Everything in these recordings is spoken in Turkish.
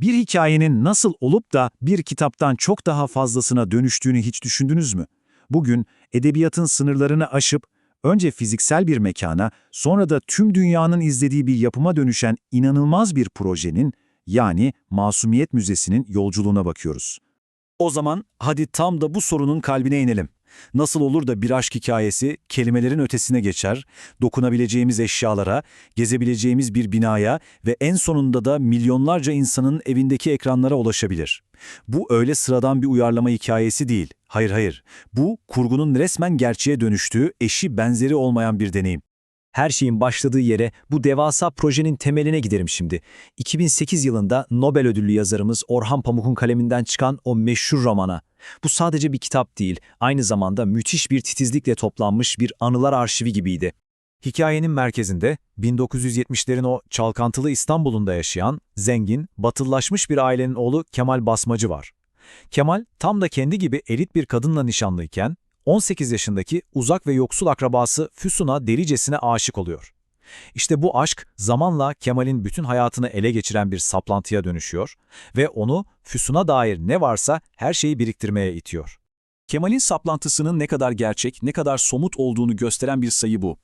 Bir hikayenin nasıl olup da bir kitaptan çok daha fazlasına dönüştüğünü hiç düşündünüz mü? Bugün edebiyatın sınırlarını aşıp önce fiziksel bir mekana, sonra da tüm dünyanın izlediği bir yapıma dönüşen inanılmaz bir projenin, yani Masumiyet Müzesi'nin yolculuğuna bakıyoruz. O zaman hadi tam da bu sorunun kalbine inelim. Nasıl olur da bir aşk hikayesi kelimelerin ötesine geçer, dokunabileceğimiz eşyalara, gezebileceğimiz bir binaya ve en sonunda da milyonlarca insanın evindeki ekranlara ulaşabilir? Bu öyle sıradan bir uyarlama hikayesi değil. Hayır hayır. Bu kurgunun resmen gerçeğe dönüştüğü, eşi benzeri olmayan bir deneyim. Her şeyin başladığı yere, bu devasa projenin temeline giderim şimdi. 2008 yılında Nobel ödüllü yazarımız Orhan Pamuk'un kaleminden çıkan o meşhur romana. Bu sadece bir kitap değil, aynı zamanda müthiş bir titizlikle toplanmış bir anılar arşivi gibiydi. Hikayenin merkezinde 1970'lerin o çalkantılı İstanbul'unda yaşayan, zengin, batıllaşmış bir ailenin oğlu Kemal Basmacı var. Kemal tam da kendi gibi elit bir kadınla nişanlıyken 18 yaşındaki uzak ve yoksul akrabası Füsun'a delicesine aşık oluyor. İşte bu aşk zamanla Kemal'in bütün hayatını ele geçiren bir saplantıya dönüşüyor ve onu Füsun'a dair ne varsa her şeyi biriktirmeye itiyor. Kemal'in saplantısının ne kadar gerçek, ne kadar somut olduğunu gösteren bir sayı bu.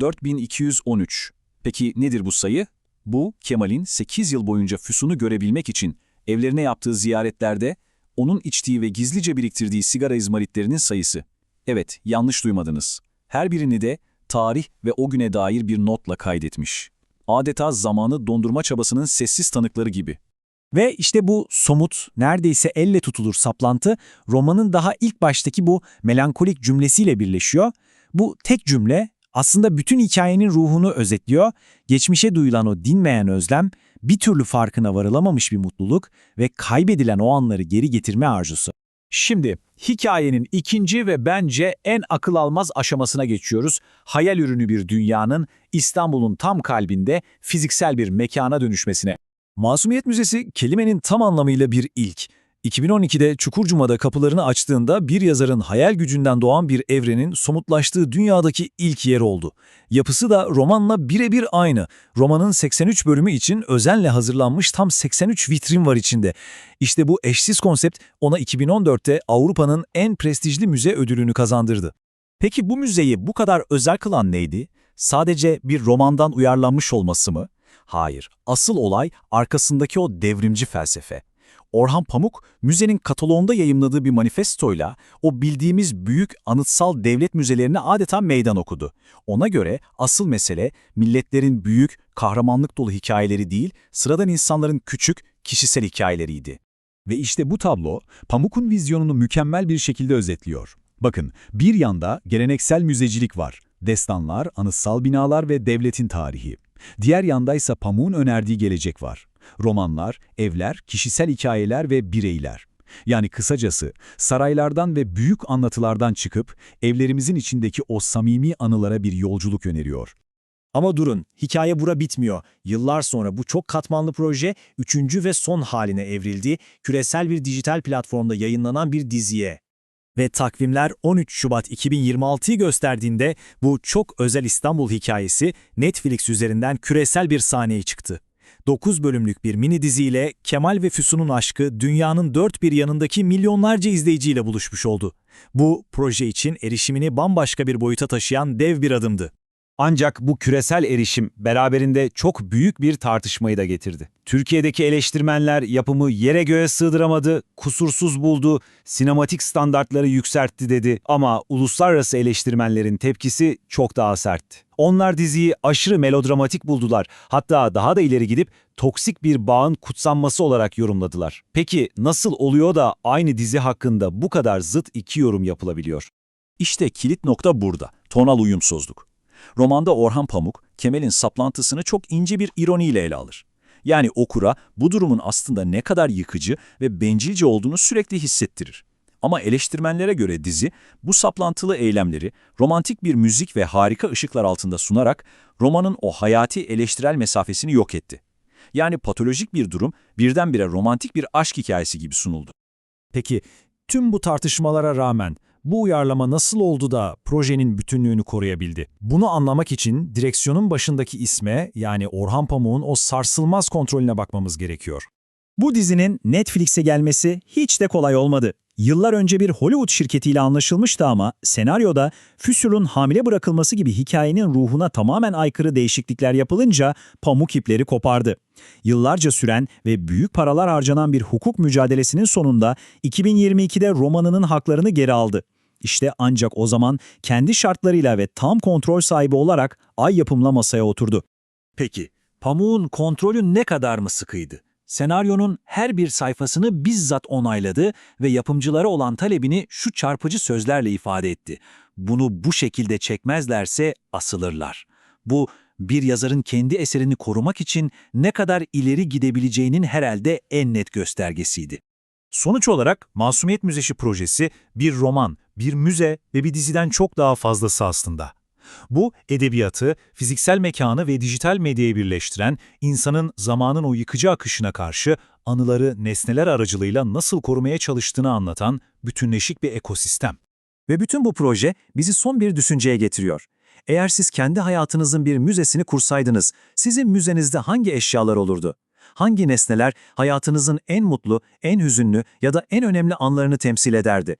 4213. Peki nedir bu sayı? Bu, Kemal'in 8 yıl boyunca Füsun'u görebilmek için evlerine yaptığı ziyaretlerde onun içtiği ve gizlice biriktirdiği sigara izmaritlerinin sayısı. Evet, yanlış duymadınız. Her birini de tarih ve o güne dair bir notla kaydetmiş. Adeta zamanı dondurma çabasının sessiz tanıkları gibi. Ve işte bu somut, neredeyse elle tutulur saplantı, romanın daha ilk baştaki bu melankolik cümlesiyle birleşiyor. Bu tek cümle aslında bütün hikayenin ruhunu özetliyor. Geçmişe duyulan o dinmeyen özlem, bir türlü farkına varılamamış bir mutluluk ve kaybedilen o anları geri getirme arzusu. Şimdi hikayenin ikinci ve bence en akıl almaz aşamasına geçiyoruz. Hayal ürünü bir dünyanın İstanbul'un tam kalbinde fiziksel bir mekana dönüşmesine. Masumiyet Müzesi kelimenin tam anlamıyla bir ilk. 2012'de Çukurcuma'da kapılarını açtığında bir yazarın hayal gücünden doğan bir evrenin somutlaştığı dünyadaki ilk yer oldu. Yapısı da romanla birebir aynı. Romanın 83 bölümü için özenle hazırlanmış tam 83 vitrin var içinde. İşte bu eşsiz konsept ona 2014'te Avrupa'nın en prestijli müze ödülünü kazandırdı. Peki bu müzeyi bu kadar özel kılan neydi? Sadece bir romandan uyarlanmış olması mı? Hayır, asıl olay arkasındaki o devrimci felsefe. Orhan Pamuk, müzenin kataloğunda yayımladığı bir manifestoyla o bildiğimiz büyük anıtsal devlet müzelerine adeta meydan okudu. Ona göre asıl mesele milletlerin büyük, kahramanlık dolu hikayeleri değil, sıradan insanların küçük, kişisel hikayeleriydi. Ve işte bu tablo, Pamuk'un vizyonunu mükemmel bir şekilde özetliyor. Bakın, bir yanda geleneksel müzecilik var. Destanlar, anıtsal binalar ve devletin tarihi. Diğer yandaysa Pamuk'un önerdiği gelecek var. Romanlar, evler, kişisel hikayeler ve bireyler. Yani kısacası saraylardan ve büyük anlatılardan çıkıp evlerimizin içindeki o samimi anılara bir yolculuk öneriyor. Ama durun, hikaye bura bitmiyor. Yıllar sonra bu çok katmanlı proje üçüncü ve son haline evrildi, küresel bir dijital platformda yayınlanan bir diziye. Ve takvimler 13 Şubat 2026'yı gösterdiğinde bu çok özel İstanbul hikayesi Netflix üzerinden küresel bir sahneye çıktı. 9 bölümlük bir mini diziyle Kemal ve Füsun'un aşkı dünyanın dört bir yanındaki milyonlarca izleyiciyle buluşmuş oldu. Bu, proje için erişimini bambaşka bir boyuta taşıyan dev bir adımdı. Ancak bu küresel erişim beraberinde çok büyük bir tartışmayı da getirdi. Türkiye'deki eleştirmenler yapımı yere göğe sığdıramadı, kusursuz buldu, sinematik standartları yükseltti dedi ama uluslararası eleştirmenlerin tepkisi çok daha sertti. Onlar diziyi aşırı melodramatik buldular. Hatta daha da ileri gidip toksik bir bağın kutsanması olarak yorumladılar. Peki nasıl oluyor da aynı dizi hakkında bu kadar zıt iki yorum yapılabiliyor? İşte kilit nokta burada, tonal uyumsuzluk. Romanda Orhan Pamuk, Kemal'in saplantısını çok ince bir ironiyle ele alır. Yani okura bu durumun aslında ne kadar yıkıcı ve bencilce olduğunu sürekli hissettirir. Ama eleştirmenlere göre dizi, bu saplantılı eylemleri romantik bir müzik ve harika ışıklar altında sunarak romanın o hayati eleştirel mesafesini yok etti. Yani patolojik bir durum birdenbire romantik bir aşk hikayesi gibi sunuldu. Peki, tüm bu tartışmalara rağmen bu uyarlama nasıl oldu da projenin bütünlüğünü koruyabildi? Bunu anlamak için direksiyonun başındaki isme yani Orhan Pamuk'un o sarsılmaz kontrolüne bakmamız gerekiyor. Bu dizinin Netflix'e gelmesi hiç de kolay olmadı. Yıllar önce bir Hollywood şirketiyle anlaşılmıştı ama senaryoda Füsur'un hamile bırakılması gibi hikayenin ruhuna tamamen aykırı değişiklikler yapılınca pamuk ipleri kopardı. Yıllarca süren ve büyük paralar harcanan bir hukuk mücadelesinin sonunda 2022'de romanının haklarını geri aldı. İşte ancak o zaman kendi şartlarıyla ve tam kontrol sahibi olarak Ay yapımla masaya oturdu. Peki, Pamuk'un kontrolü ne kadar mı sıkıydı? Senaryonun her bir sayfasını bizzat onayladı ve yapımcılara olan talebini şu çarpıcı sözlerle ifade etti. Bunu bu şekilde çekmezlerse asılırlar. Bu, bir yazarın kendi eserini korumak için ne kadar ileri gidebileceğinin herhalde en net göstergesiydi. Sonuç olarak Masumiyet Müzesi projesi bir roman, bir müze ve bir diziden çok daha fazlası aslında. Bu, edebiyatı, fiziksel mekanı ve dijital medyayı birleştiren, insanın zamanın o yıkıcı akışına karşı anıları nesneler aracılığıyla nasıl korumaya çalıştığını anlatan bütünleşik bir ekosistem. Ve bütün bu proje bizi son bir düşünceye getiriyor. Eğer siz kendi hayatınızın bir müzesini kursaydınız, sizin müzenizde hangi eşyalar olurdu? Hangi nesneler hayatınızın en mutlu, en hüzünlü ya da en önemli anlarını temsil ederdi?